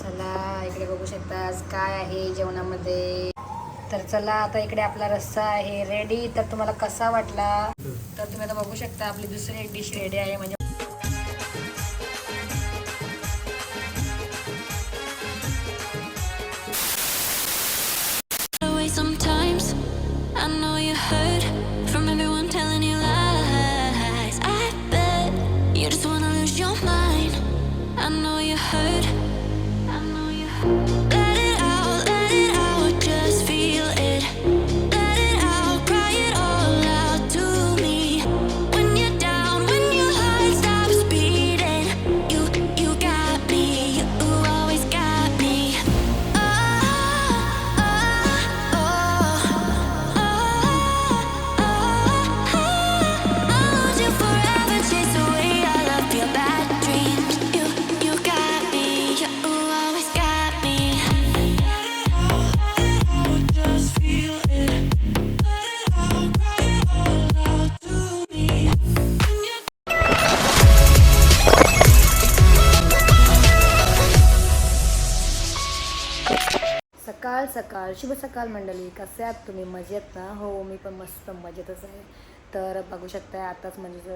चला इकडे बघू शकता आज काय आहे जेवणामध्ये? तर चला आता इकडे आपला रस्सा आहे. रेडी तर तुम्हाला कसा वाटला? तर तुम्ही आता बघू शकता आपली दुसरी एक डिश रेडी आहे. म्हणजे सकाळ मंडळी कसे आहात तुम्ही? मजेत ना? हो मी पण मस्त मजेतच आहे. तर बघू शकता आताच म्हणजे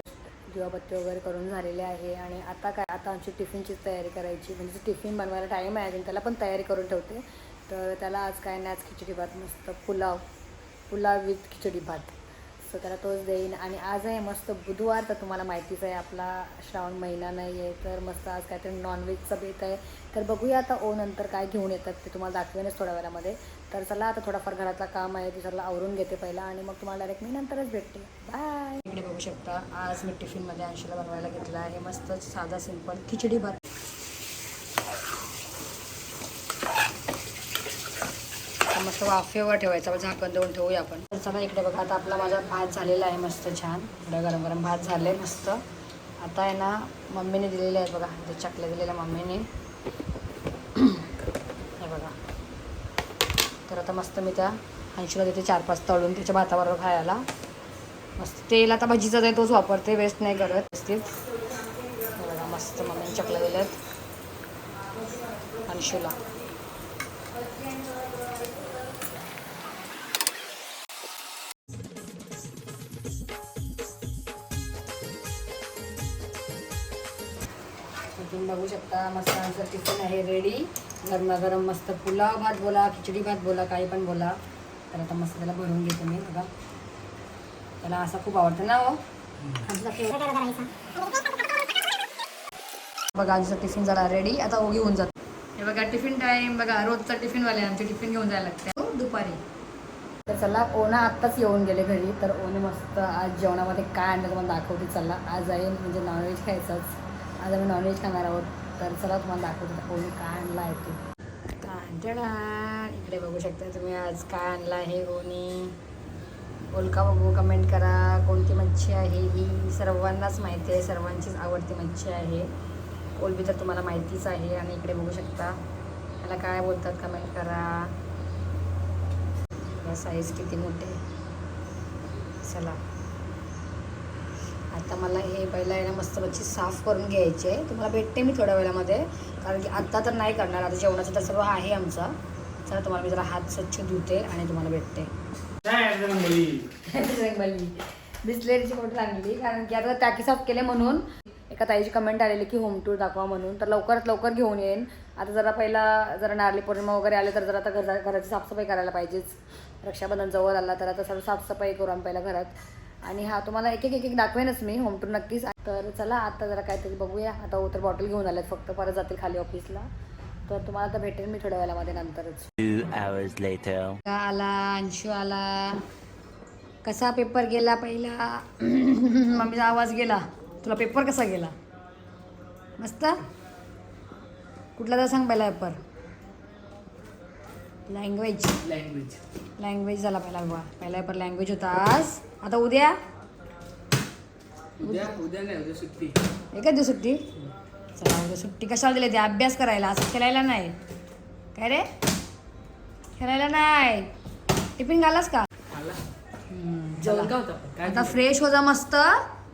दिवाबत्ती वगैरे करून झालेले आहे आणि आता काय आता आमची टिफिनचीच तयारी करायची. म्हणजे टिफिन बनवायला टाईम आहे अजून त्याला पण तयारी करून ठेवते. तर त्याला आज काय नाही आज खिचडी भात मस्त पुलाव पुलाव विथ खिचडी भात. सो त्याला तोच देईन. आणि आज आहे मस्त बुधवार तर तुम्हाला माहितीच आहे आपला श्रावण महिना नाही आहे तर मस्त आज काहीतरी नॉनव्हेजचं बेत आहे. तर बघूया आता ओ नंतर काय घेऊन येतात ते तुम्हाला दाखवेनच थोड्या वेळामध्ये. तर चला आता थोडाफार घरातला काम आहे ते सगळं आवरून घेते पहिला आणि मग तुम्हाला डायरेक्ट मी नंतरच भेटते. बाय इकडे बघू शकता आज मी टिफिनमध्ये अंशीला बनवायला घेतला आहे. मस्त साधा सिंपल खिचडी भात मस्त वाफेवर ठेवायचा. मग झाकण देऊन ठेवूया आपण. तर चला इकडे बघा आता आपला माझा भात झालेला आहे मस्त छान. इकडे गरम गरम भात झाले मस्त. आता आहे ना मम्मीने दिलेले आहेत बघा. ते चकल्या दिलेल्या मम्मीने हे बघा तर आता मस्त मी त्या ऐंशीला देते चार पाच तळून त्याच्या भाताबरोबर खायला. मस्त. तेल आता भजीचाच आहे तोच वापरते वेस्ट नाही करत व्यवस्थित. बघा मस्त मम्मीने चकल्या दिल्यात. अंशूला तुम्ही बघू शकता मस्त आमचं टिफिन आहे रेडी गरमागरम मस्त पुलाव भात बोला खिचडी भात बोला काही पण बोला. तर आता मस्त त्याला भरून घेते मी बघा. त्याला असा खूप आवडतं ना हो. बघा आमचा टिफिन झाला रेडी आता ओगी होऊन जातो. हे बघा टिफिन टाईम बघा रोजचा टिफिनवाले आमचे टिफिन घेऊन जायला लागते. हो, दुपारी. तर चला ओना आत्ताच येऊन गेले घरी. तर ओने मस्त आज जेवणामध्ये काय आणलं तुम्हाला दाखवते. चला आज आहे म्हणजे नॉनव्हेज खायचंच. आज आम्ही नॉनव्हेज खाणार आहोत. तर चला तुम्हाला दाखवते ओने काय आणला आहे ते. इकडे बघू शकता तुम्ही आज काय आणला आहे कोणी. बोलका बघू कमेंट करा. कोणती मच्छी आहे ही? सर्वांनाच माहिती आहे सर्वांचीच आवडती मच्छी आहे. कोलबी तर तुम्हाला माहितीच आहे आणि इकडे बघू शकता. त्याला काय बोलतात कमेंट करा. साईज किती मोठे? चला. आता मला हे पहिला ना मस्त मच्छी साफ करून घ्यायची आहे. तुम्हाला भेटते मी थोड्या वेळामध्ये कारण की आत्ता तर नाही करणार आता जेवणाचं तर सर्व आहे आमचा. चला तुम्हाला मी जरा हात स्वच्छ धुते आणि तुम्हाला भेटते. बिस्लेरीची बॉटल आणली कारण की आता टाकी साफ केले म्हणून. एका ताईची कमेंट आलेली की होम टूर दाखवा म्हणून. तर लवकरात लवकर घेऊन येईन. आता जरा पहिला जरा नारळी पौर्णिमा वगैरे आले तर जरा आता घरा घराची साफसफाई करायला पाहिजेच. रक्षाबंधन जवळ आला तर आता सर्व साफसफाई करू आम्ही पहिला घरात. आणि हा तुम्हाला एक एक एक एक दाखवेनच मी होम टूर नक्कीच. तर चला आता जरा काहीतरी बघूया. आता उतर बॉटल घेऊन आल्यात फक्त परत जातील खाली ऑफिसला तर तुम्हाला आता भेटेल मी थोड्या वेळामध्ये नंतरच. Two hours later. आला? अंशू आला. कसा पेपर गेला पहिला? मम्मीचा आवाज गेला. तुला पेपर कसा गेला? मस्त? कुठला तर सांग पहिला पेपर लँग्वेज लँग्वेज लँग्वेज झाला पहिला बघा. पहिला पेपर लँग्वेज होता आज. आता उद्या? उद्या उद्या नाही उद्या सुट्टी. एकच दिवस सुट्टी? चला उद्या सुट्टी. कशाला दिली ते? अभ्यास करायला. असं खेळायला नाही. काय रे? खेळायला नाही. टिफिन घालास का? जेवण चला. का होतं आपण? काय आता फ्रेश हो जा मस्त.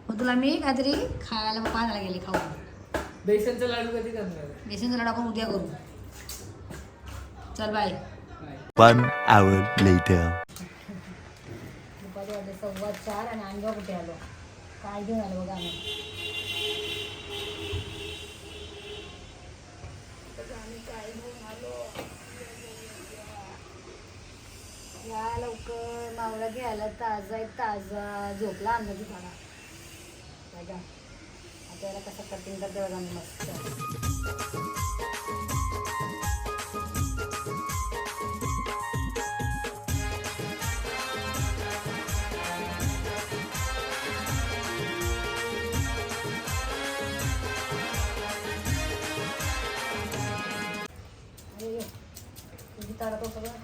मग तुला मी काहीतरी खायला पाहायला गेली खाऊ बेसनचा लाडू कधी करणार? बेसन जरा आपण उद्या करू. चल बाय. One hour later. दुपारी चार आणि आम्ही बघ कुठे आलो? काय घेऊन आलो बघा आम्ही काय घेऊन आलो. या लवकर मावळा घ्यायला ताजा आहे ताजा झोपला आमचा दुकाना बघा. आता याला कसं कटिंग करते बघा मी मस्त.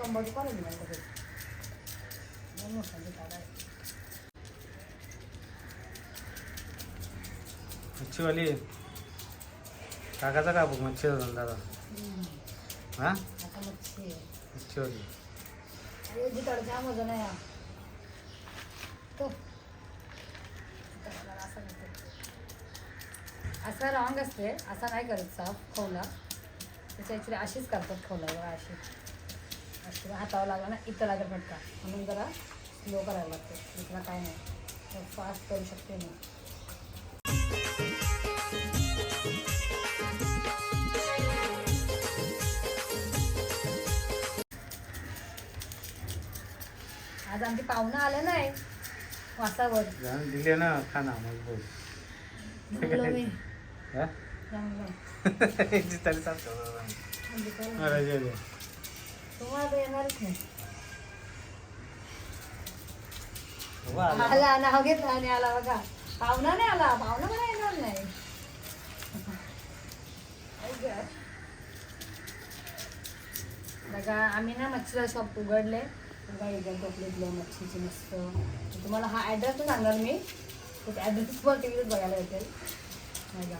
तो सगळं कंबर कोण आहे मला मच्छीवाली काकाचा का बघ मच्छीचा धंदा हा आता मच्छी आहे मच्छीवाली अरे जी तडक्या वजन आहे हा. तो असं नसते. असं रॉंग असते असा नाही करत साफ खवला त्याच्या ॲक्च्युली अशीच करतात खवला बघा अशी अशी हातावर लागला ना इथं लागेल फटका. म्हणून जरा स्लो करायला लागते. दुसरा काय नाही. फास्ट करू शकते मी. आज आमची पाहुणं आले नाही. वासावर. दिले ना खाना मजबूत बोललो मी. हा? जमलं. तुम्हाला तर येणारच नाही हो, आला. नाव घेतलं आणि आला बघा. पाहुणा नाही आला पाहुणा मला येणार नाही. बघा आम्ही ना मच्छीला शॉप उघडले. बघा इकडे टोपले दिलं मच्छीची मस्त. तुम्हाला हा ॲड्रेस पण सांगणार मी. ते ॲड्रेस पण टी व्हीत बघायला भेटेल. बघा.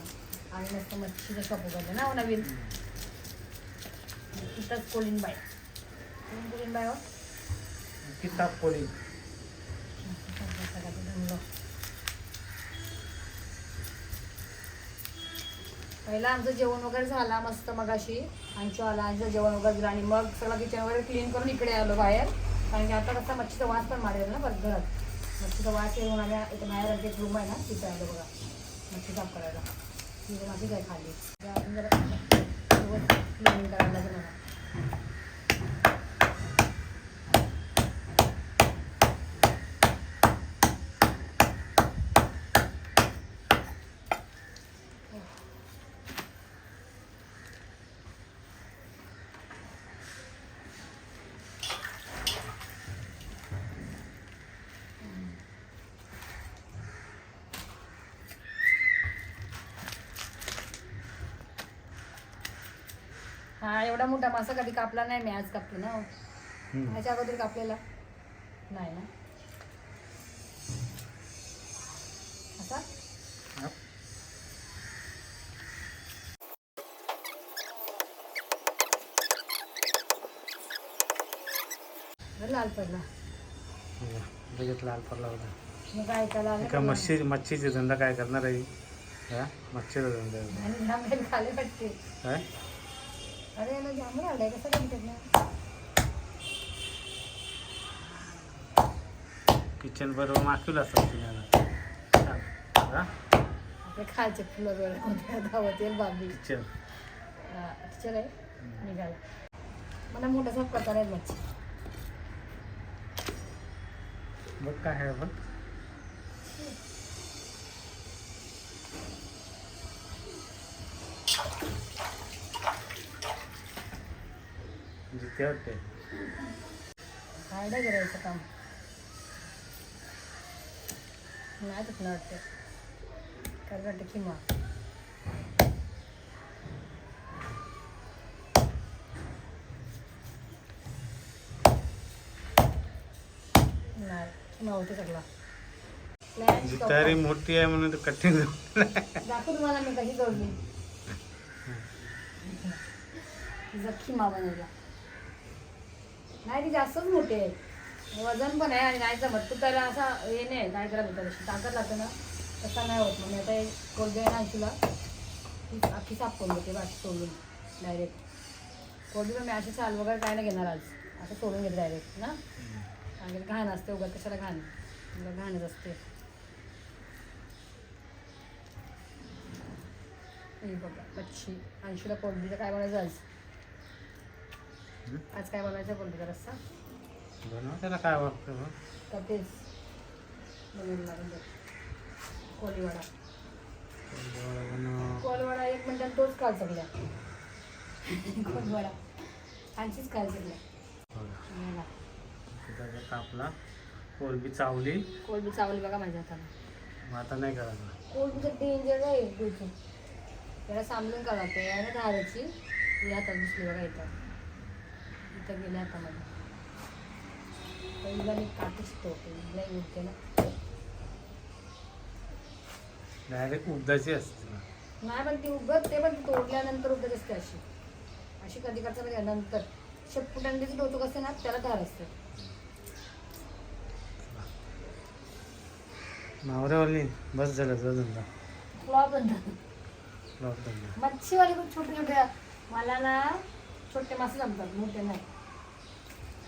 आम्ही मस्त मच्छीचं शॉप उघडलं ना हो नवीन? तिथंच कोलिंग बाई. कोलिनबाई हो किताब पोळी पहिला आमचं जेवण वगैरे झाला मस्त मगाशी. आमच्या आला आमचं जेवण वगैरे झालं आणि मग सगळं किचन वगैरे क्लीन करून इकडे आलो बाहेर. कारण की आता कसं मच्छीचा वास पण मारेल ना परत घरात. मच्छीचा वास येऊन आम्ही इथे बाहेर एक रूम आहे ना तिथे आलो बघा. मच्छी साफ करायला. ती रूम अशीच आहे खाली. आपण जरा क्लीनिंग करायला लागेल मला हा एवढा मोठा मासा कधी कापला नाही मी आज कापला ना. ह्याच्या अगोदर कापलेला. नाही ना. असा? लाल पडला. लगेच लाल पडला होता मग काय त्याला आलं का का? मच्छी मच्छीचे धंदा काय करणार आहे? हा मच्छीचा धंदा खाले काय अरे याला जांभळं आलंय कसं कमी त्यातलं किचन बरोबर माखील असतात तुम्हाला आपले खायचे फुलं वगैरे धावत येईल बाबी? किचन टीचर आहे. निघाला. मला मोठा साफ करता नाही येत मच्छी. बघ काय आहे बघ. जिथे वाटते काय नाही करायचं काम. नाही तुटलं वाटते काय वाटतं किंवा नाही किंवा होते सगळा मोठी आहे म्हणून कठीण दाखवू तुम्हाला मी कशी जोडली तिचा खिमा बनवला नाही ती जास्तच मोठी आहे. वजन पण आहे आणि नाही जमत. तू त्याला असा हे नाही काय त्याला बोलतात अशी ताकद लागते ना तसा नाही होत. मग आता एक कोलगे ना तुला ती अख्खी साफ करून देते बाकी सोडून. डायरेक्ट कोबी पण मी अशी चाल वगैरे काय नाही घेणार आज. असं सोडून घेते डायरेक्ट ना? कारण घाण असते उगा कशाला घाण? घाणच असते. हे बघा मच्छी ऐंशीला कोलबीचं काय बनायचं आज? आज काय बनवायचं कोलबीचा रस्सा बनवा त्याला काय वाटतं का तेच. बनवून लागून जात कोलीवाडा. कोलवाडा एक मिनिटात तोच काल सगळ्या. कोलवाडा. आणखीच काल सगळ्या. कापला. कोलबी चावली. कोलबी चावली बघा माझ्या हाताला आता नाही करायचं. कोलबीचं डेंजर आहे त्याला सांभाळून काढा ते. आहे ना धाराची हातात दिसली बघा इथं इथं गेल्या हातामध्ये पहिला मी काटच तो पहिला उठते ना डायरेक्ट उद्याची असते. नाही पण ती उगत ते पण ती तोडल्यानंतर उगत असते अशी. अशी कधी करता नंतर. शेपूट अंड्याची डोतो कसं ना त्याला धार असते. नवऱ्यावाली बस झालं तुझा धंदा. फ्लॉप लॉक धंदा. मच्छीवाले खूप छोटे छोटे मला ना छोटे मासे जमतात मोठे नाही.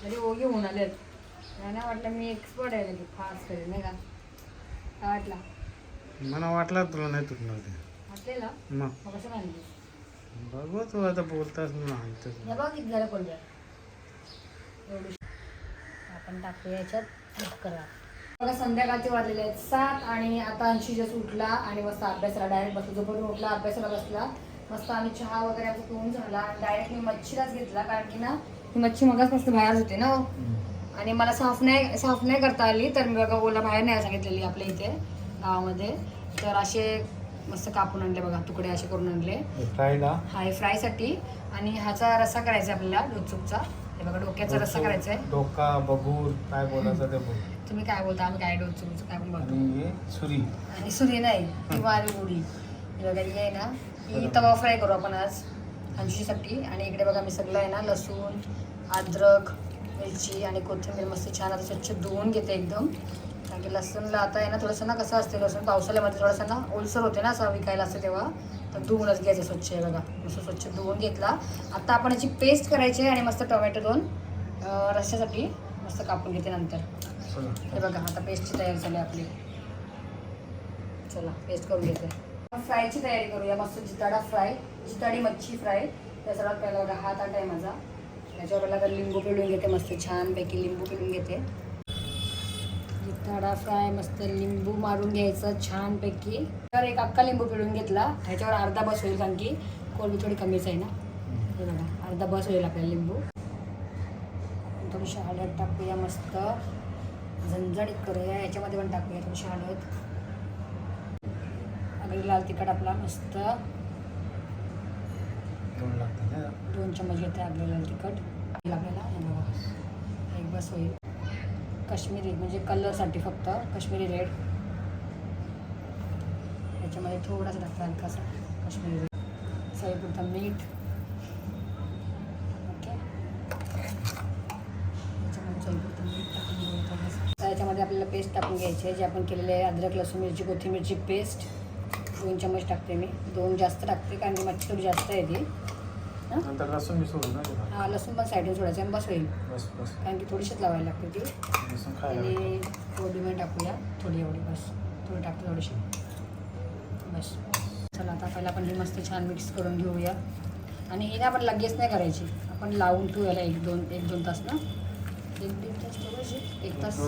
तरी ओगी होऊन आलेत त्यांना वाटलं मी एक्सपर्ट आहे लगे फास्ट करेल नाही का? काय वाटला? मला वाटलं तुला नाही तुटणार ते. वाटलेला मग मग कसं माहिती? बघू तू आता बोलताच नाही तर हे बघ किती झालं कोलब्या एवढी आपण टाकूया याच्यात. करा. बघा संध्याकाळचे वाजलेले आहेत सात आणि आता अंशी जस उठला आणि मस्त अभ्यासाला डायरेक्ट बसला. जोपर्यंत उठला अभ्यासाला बसला. मस्त आम्ही चहा वगैरे आमचा पिऊन झाला. डायरेक्ट मी मच्छीलाच घेतला कारण की ना ही मच्छी मगाच मस्त बाहेर होते ना हो. आणि मला साफ नाही साफ नाही करता आली तर मी बघा ओला बाहेर नाही सांगितलेली आपल्या इथे गावामध्ये. तर असे मस्त कापून आणले बघा तुकडे असे करून आणले. फ्रायला? हा हे फ्रायसाठी. आणि ह्याचा रस्सा करायचा आपल्याला डोचूकचा हे बघा डोक्याचा रस्सा करायचा आहे. डोका बघूर काय बोलायचं ते बोल. तुम्ही काय बोलता आम्ही काय डोचूकचं काय पण बोलतो. आणि सुरी. आणि सूर्य नाही ती वारी उडी. बघा ही आहे ना ही तवा फ्राय करू आपण आज अंशीसाठी आणि इकडे बघा मी सगळं आहे ना लसूण अद्रक मिरची आणि कोथिंबीर मस्त छान आता स्वच्छ धुवून घेते एकदम. कारण की लसूणला आता आहे ना थोडंसं ना कसं असते लसूण पावसाळ्यामध्ये थोडंसं ना ओलसर होते ना असं विकायला असते तेव्हा. तर धुवूनच घ्यायचं स्वच्छ आहे बघा. मस्त स्वच्छ धुवून घेतला. आता आपण याची पेस्ट करायची आहे आणि मस्त टोमॅटो दोन अं, रस्स्यासाठी मस्त कापून घेते नंतर. हे बघा आता पेस्टची तयारी झाली आपली. चला पेस्ट करून घेते. फ्रायची तयारी करूया. मस्त जिताडा फ्राय. जिताडी मच्छी फ्राय. त्या सर्वात पहिला बघा हात आटा आहे माझा. त्याच्यावर पहिला लिंबू पिळून घेते मस्त छानपैकी लिंबू पिळून घेते. जिताडा फ्राय मस्त लिंबू मारून घ्यायचं छानपैकी. तर एक अख्खा लिंबू पिळून घेतला. ह्याच्यावर अर्धा बस होईल कारण की कोलबी थोडी कमीच आहे ना. हे बघा अर्धा बस होईल आपल्याला लिंबू. थोडीशी हळद टाकूया मस्त. झणझणीत करूया. याच्यामध्ये पण टाकूया थोडीशी हळद. आगरी लाल तिखट आपला मस्त. दोन चमच घेते आगरी लाल तिखट. आपल्याला बघा. एक बस होईल. काश्मीरी म्हणजे कलरसाठी फक्त काश्मीरी रेड. याच्यामध्ये थोडासा टाकता हलकासा काश्मीरी रेड. चवीपुरता मीठ. ओके. याच्यामध्ये चवीपुरतं मीठ टाकून घेऊ थोडंसं. आता याच्यामध्ये आपल्याला पेस्ट टाकून घ्यायची आहे जे आपण केलेले आहे अद्रक लसूण मिरची कोथिंबीरची पेस्ट दोन चमच टाकते मी. दोन जास्त टाकते कारण की मच्छी थोडी जास्त आहे ती? नंतर लसूण मी सोडू ना हा लसूण पण साईडून सोडायचं आणि बस होईल. बस बस. कारण की थोडीशीच लावायला लागते ती. लसूण खायला आणि कोबी पण टाकूया. थोडी एवढी बस. थोडी टाकते थोडीशी. बस. चला आता पहिला आपण ही मस्त छान मिक्स करून घेऊया. आणि ही ना आपण लगेच नाही करायची. आपण लावून ठेवू याला एक दोन एक दोन तास ना. एक दीड तास ठेवायची एक तास.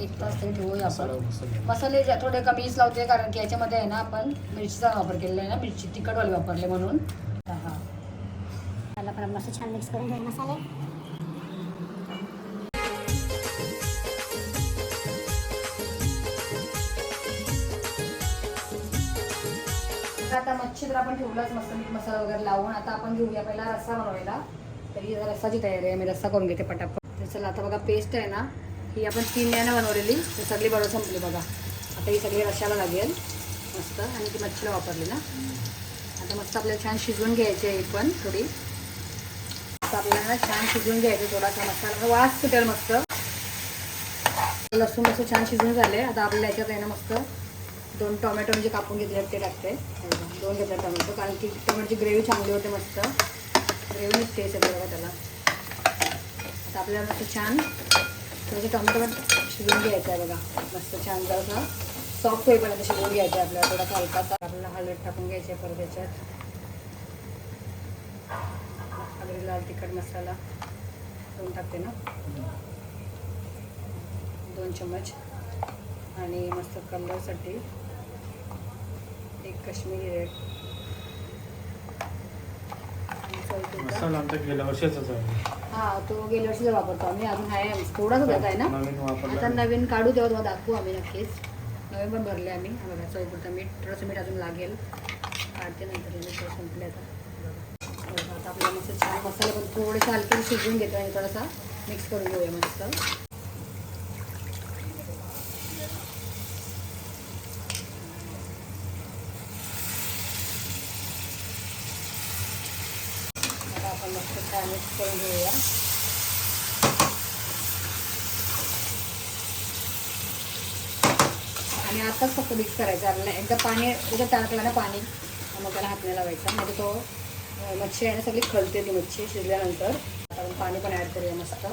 एक तास तरी ठेवूया मसाला आपण. मसाला. जे थोडे कमीच लावते कारण की याच्यामध्ये आहे ना आपण मिरचीचा वापर केलेला आहे ना मिरची तिखटवाले वापरले म्हणून. हा. त्याला पण मस्त छान मिक्स करून घेऊ मसाले. आता मच्छी तर आपण ठेवलाच मस्त मीठ मसाला वगैरे लावून. आता आपण घेऊया पहिला रस्सा बनवायला. तर ही रस्साची तयारी आहे मी रस्सा करून घेते पटापट. चला आता बघा पेस्ट आहे ना ही आपण तीन महिन्यानं बनवलेली ती सगळी बरोबर संपली बघा. आता ही सगळी रशाला लागेल मस्त आणि ती मच्छीला वापरली ना. आता मस्त आपल्याला छान शिजवून घ्यायची आहे पण थोडी. आता आपल्याला छान शिजवून घ्यायचं थोडासा मसाला. वास सुटेल मस्त. लसूण मस्त छान शिजून झाले. आता आपल्याला याच्यात आहे ना मस्त दोन टोमॅटो म्हणजे कापून घेतले ते टाकते. दोन घेतले टोमॅटो कारण की टोमॅटोची ग्रेव्ही चांगली होते मस्त. ग्रेव्ही टेस्ट येते बघा त्याला. आता आपल्याला मस्त छान म्हणजे टोमॅटो पण शिजवून घ्यायचं आहे बघा. मस्त छान जरासा सॉफ्ट होईपर्यंत शिजवून घ्यायचं आहे आपल्याला. थोडा हलका आपल्याला हळद टाकून घ्यायचे परत त्याच्यात वगैरे लाल तिखट मसाला दोन टाकते ना. दोन चम्मच. आणि मस्त कलरसाठी एक काश्मीरी रेड मसाला आमचा गेल्या वर्षाचाच आहे. हा तो गेल्या वर्षीचा वापरतो आम्ही. अजून आहे थोडाच होता आहे ना? नवीन वापरला आता नवीन काढू तेव्हा तुम्हाला दाखवू आम्ही नक्कीच. नवीन पण भरले आम्ही. बघा चौपुरता मीठ थोडंसं मीठ अजून लागेल. काढते नंतर थोडं संपले आता. आपला मस्त छान मसाला पण थोडेसे हलके शिजवून घेतो आणि थोडासा. मिक्स करून घेऊया मस्त आता आपण मस्त छान मिक्स करून घेऊया आणि आताच फक्त मिक्स करायचं. आपल्याला एकदा पाणी एकदा टाकलं ना पाणी मग त्याला हात नाही लावायचा. म्हणजे तो मच्छी आहे ना सगळी खलते ती मच्छी शिजल्यानंतर. आपण पाणी पण ॲड करूया मस्त.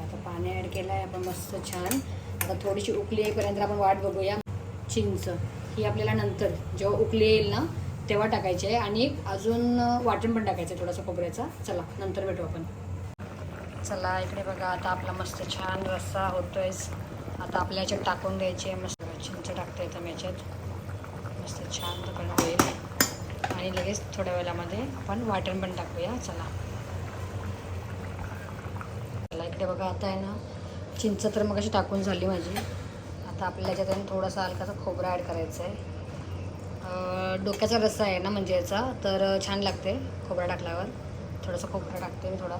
आता पाणी ॲड केलं आहे आपण मस्त छान. आता थोडीशी उकली येईपर्यंत आपण वाट बघूया. चिंच ही आपल्याला नंतर जेव्हा उकली येईल ना तेव्हा टाकायचे आहे आणि अजून वाटण पण टाकायचं आहे थोडासा खोबऱ्याचा. चला नंतर भेटू आपण. चला इकडे बघा आता आपला मस्त छान रस्सा होतोय. आता आपल्या याच्यात टाकून द्यायचे मस्त चिंच टाकता येतं मी याच्यात. मस्त छान पण होईल आणि लगेच थोड्या वेळामध्ये आपण वाटण पण टाकूया. चला. चला इकडे बघा आता आहे ना चिंच तर मग अशी टाकून झाली माझी. आता आपल्या याच्यात आहे ना थोडासा हलकासा खोबरा ॲड करायचा आहे. डोक्याचा रस्सा आहे ना म्हणजे याचा तर छान लागते खोबरा टाकल्यावर. थोडासा खोबरा टाकते मी थोडा.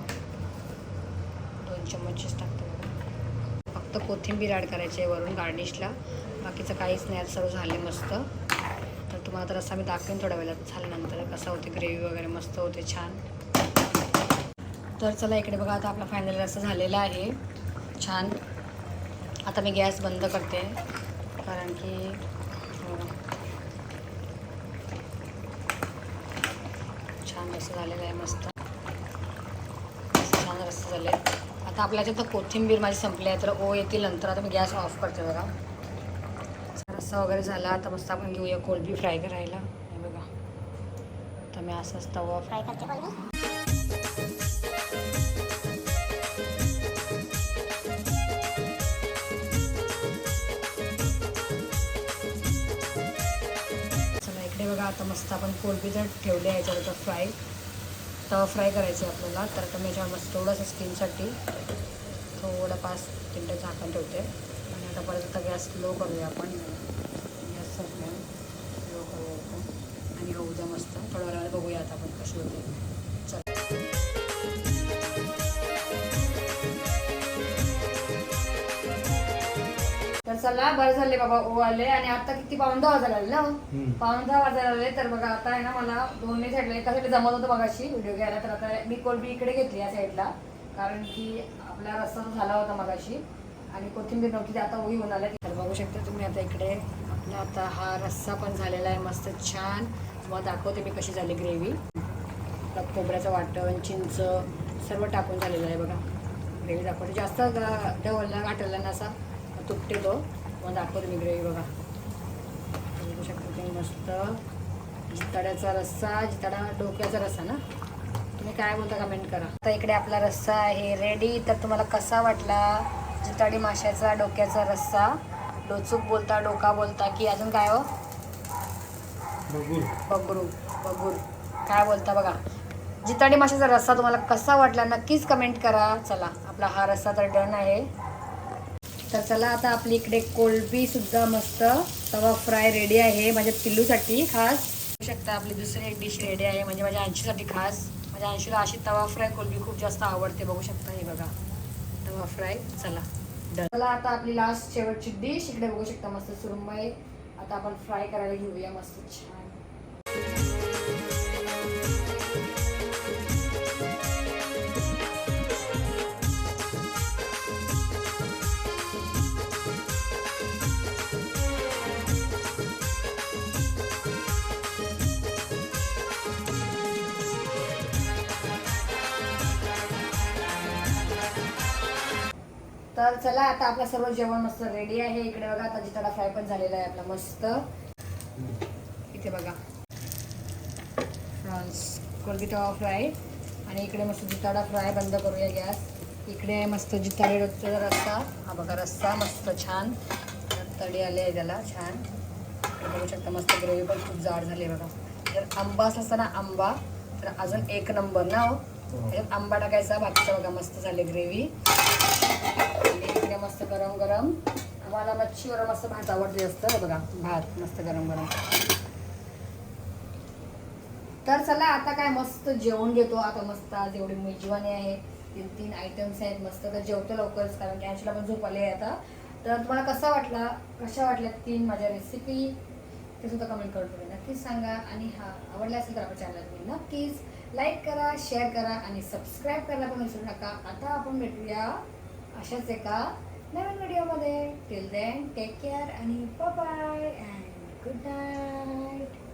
दोन चम्मचेच टाकते फक्त कोथिंबीर ॲड करायची आहे वरून गार्निशला बाकीचं काहीच नाही आज सर्व झाले मस्त. तर तुम्हाला तर रस्सा मी दाखवेन थोड्या वेळात झाल्यानंतर कसं होते ग्रेव्ही वगैरे मस्त होते छान. तर चला इकडे बघा आता आपला फायनल रस्सा झालेला आहे. छान. आता मी गॅस बंद करते. कारण की हो. रस्सा झालेला आहे मस्त. छान रस्ते झाले आता आपल्या तर कोथिंबीर माझी संपली आहे तर ओ येतील नंतर. आता मी गॅस ऑफ करते बघा. रस्सा वगैरे झाला आता मस्त आपण घेऊया कोलबी फ्राय करायला. हे बघा. तर मी असंच तवा फ्राय करते कोलबी? चला इकडे बघा आता मस्त आपण कोलबी जर ठेवले आहे याच्यावर फ्राय तवा फ्राय करायचं आहे आपल्याला. तर आता मी याच्यावर मस्त थोडंसं स्किनसाठी थोडं पाच मिनटं झाकण ठेवते. आणि आता परत आता गॅस लो करूया आपण. गॅस संपला. लो करूया आपण. आणि होऊ द्या मस्त. थोड्या वेळा बघूया आता आपण कशी होते. चला बरं झाले बाबा ओ आले. आणि आता किती पाऊन दहा वाजायला आले ना हो? पाऊन दहा वाजायला आले तर बघा आता आहे ना मला दोन्ही साईडला एका साईडला जमत होतं मगाशी व्हिडिओ घ्यायला. तर आता मी कोलबी इकडे घेतली या साईडला कारण की आपला रस्ता झाला होता मगाशी आणि कोथिंबीर नव्हती ते आता उही होऊन आल्या. तर बघू शकता तुम्ही आता इकडे. आपला आता हा रस्सा पण झालेला आहे. मस्त छान. तुम्हाला दाखवते मी कशी झाली ग्रेव्ही खोबऱ्याचं वाटण चिंच सर्व टाकून झालेलं आहे बघा. ग्रेव्ही दाखवते. जास्त ढवळला गाठवला ना असा. तुटते तो मग दाखवते मी ग्रेव्ही बघा. बघू शकता तुम्ही मस्त. जिताड्याचा रस्सा जिताडा डोक्याचा रस्सा ना? तुम्ही काय बोलता कमेंट करा. आता इकडे आपला रस्सा आहे रेडी तर तुम्हाला कसा वाटला जिताडी माशाचा डोक्याचा रस्सा? डोचूक बोलता डोका बोलता की अजून काय हो? बगरू. बगूर काय बोलता बघा. जिताडी माशाचा रस्सा तुम्हाला कसा वाटला नक्कीच कमेंट करा. चला आपला हा रस्सा तर डन आहे. तर चला आता आपली इकडे कोलबी सुद्धा मस्त तवा फ्राय रेडी आहे माझ्या पिल्लूसाठी खास. बघू शकता आपली दुसरी एक डिश रेडी आहे म्हणजे माझ्या अंशीसाठी खास. माझ्या अंशीला अशी तवा फ्राय कोलबी खूप जास्त आवडते बघू शकता हे बघा. तवा फ्राय चला चला आता आपली लास्ट शेवटची डिश इकडे बघू शकता मस्त सुरमई. आता आपण फ्राय करायला घेऊया मस्त छान. तर चला आता आपलं सर्व जेवण मस्त रेडी आहे. इकडे बघा आता जिताडा फ्राय पण झालेला आहे आपला मस्त. इथे बघा. फ्रान्स कोलगी तवा फ्राय. आणि इकडे मस्त जिताडा फ्राय बंद करूया गॅस. इकडे आहे मस्त जिताडे रोजचा रस्सा हा बघा रस्सा मस्त छान. तडी आले आहे त्याला छान. बघू शकता मस्त ग्रेव्ही पण खूप जाड झाली आहे बघा. जर आंबा असला ना आंबा तर अजून एक नंबर ना हो. त्याच्यात आंबा टाकायचा बाकीचा बघा मस्त झाले ग्रेव्ही इकडे मस्त गरम गरम. मला मच्छीवर मस्त भात आवडते असतं बघा भात मस्त गरम गरम. तर चला आता काय मस्त जेवण घेतो. आता मस्त आज एवढी मेजवानी आहे. तीन तीन आयटम्स आहेत. मस्त तर जेवतो लवकरच कारण की आमच्याला पण झोप आली आहे आता. तर तुम्हाला कसा वाटला? कशा वाटल्या तीन माझ्या रेसिपी ते सुद्धा कमेंट करून तुम्ही नक्कीच सांगा. आणि हा आवडला असेल तर आपल्या चॅनल तुम्ही नक्कीच लाईक करा शेअर करा आणि सबस्क्राईब करायला पण विसरू नका. आता आपण भेटूया अशाच एका नवीन व्हिडिओमध्ये. टिल देन टेक केअर आणि बाय अँड गुड नाईट